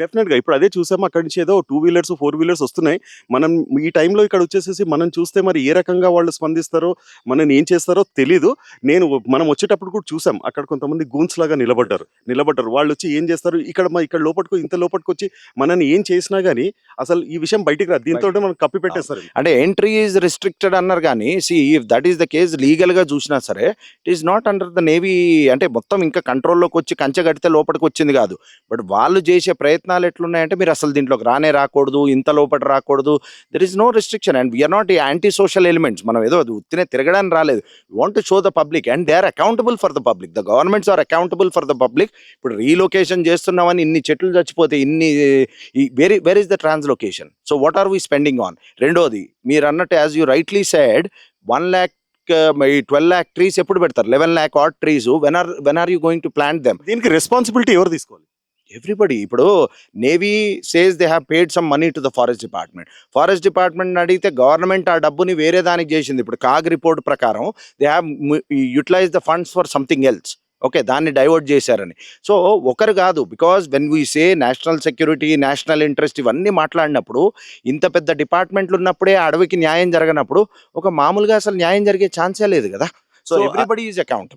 డెఫినెట్గా. ఇప్పుడు అదే చూసాము అక్కడి నుంచి ఏదో టూ వీలర్స్ ఫోర్ వీలర్స్ వస్తున్నాయి. మనం ఈ టైంలో ఇక్కడ వచ్చేసేసి మనం చూస్తే మరి ఏ రకంగా వాళ్ళు స్పందిస్తారో మనం ఏం చేస్తారో తెలీదు. నేను మనం వచ్చేటప్పుడు కూడా చూసాం. అక్కడ కొంతమంది గూన్స్ లాగా నిలబడ్డారు. నిలబడ్డారు. వాళ్ళు వచ్చి ఏం చేస్తారు? ఇక్కడ మా ఇక్కడ లోపలికి ఇంత లోపలికి వచ్చి మనని ఏం చేసినా గానీ అసలు ఈ విషయం బయటికి రాదు. దీంతో మనం కప్పి పెట్టేస్తారు. అంటే ఎంట్రీ ఈజ్ రిస్ట్రిక్టెడ్ అన్నారు కానీ see if that is the case లీగల్గా చూసినా సరే it is not under the navy అంటే మొత్తం ఇంకా కంట్రోల్లోకి వచ్చి కంచె కడితే లోపలికి వచ్చింది కాదు. బట్ వాళ్ళు చేసే ప్రయత్నం ప్రయత్నాలు ఎట్లున్నాయంటే మీరు అసలు దీంట్లోకి రానే రాకూడదు ఇంత లోపల రాకూడదు. There is no restriction and we are not anti social elements మనం ఏదో అది ఉత్తినే తిరగడానికి రాలేదు. Want to show the public and they are accountable for the public the governments are accountable for the public ఇప్పుడు రీలొకేషన్ చేస్తున్నామని ఇన్ని చెట్లు చచ్చిపోతే ఇన్ని very where is the translocation so what are we spending on రెండోది మీరు అన్నట్టు as you rightly said one lakh twelve lakh trees ఎప్పుడు పెడతారు? Eleven lakh odd trees when are when are you going to plant them దీనికి responsibility ఎవరు తీసుకోవాలి? Everybody ఇప్పుడు navy says they have paid some money to the forest department forest department అడిగితే government ఆ డబ్బుని వేరే దానికి చేసింది. ఇప్పుడు కాగ్ రిపోర్ట్ ప్రకారం they have utilize the funds for something else okay దాన్ని డైవర్ట్ చేశారని. సో ఒకరు కాదు because when we say national security national interest ఇవన్నీ మాట్లాడినప్పుడు ఇంత పెద్ద డిపార్ట్మెంట్లు ఉన్నప్పుడే అడవికి న్యాయం జరగనప్పుడు ఒక మామూలుగా అసలు న్యాయం జరిగే ఛాన్సే లేదు కదా. So everybody is accountable